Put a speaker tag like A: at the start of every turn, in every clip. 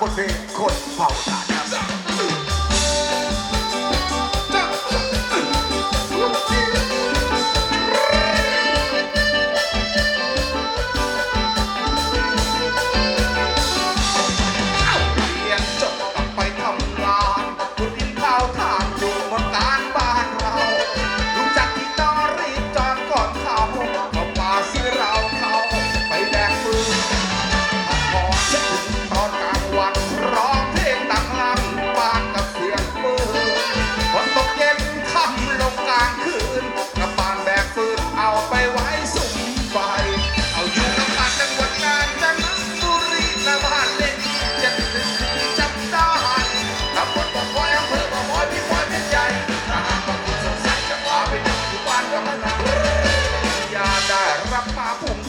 A: Jose Court Powder.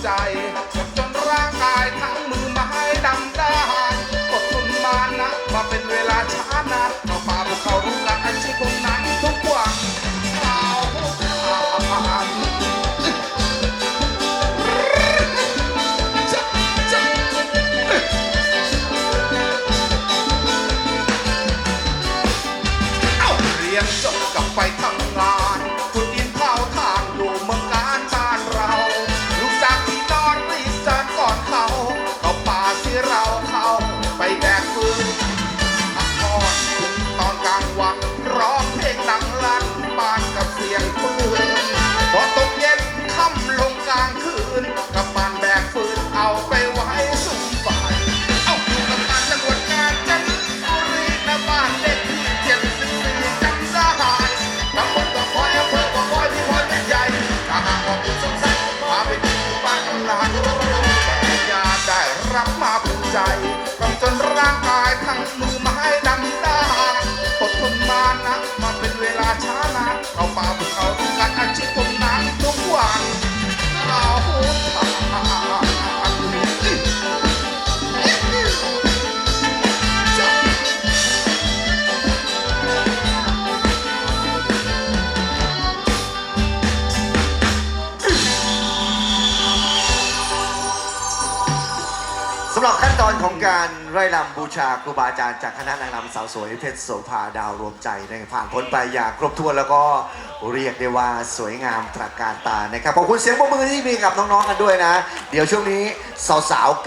A: ใจนร่างกายทั้งมือไม้ดำด้านกดทนมานะมาเป็นเวลาช้านานเราฝ่าพวกเขารู้รักอาชีพคนนั้นทุกวันเอาเอา
B: สำหรับขั้นตอนของการไร่ลำบูชาครูบาอาจารย์จากคณะนางรำสาวสวยเพชรโสภาดาวรวมใจในผ่านพ้นไปอย่างครบถ้วนแล้วก็เรียกได้ว่าสวยงามประการตานะครับขอบคุณเสียงปรบมือที่มีกับน้องๆกันด้วยนะ เดี๋ยวช่วงนี้สาวๆ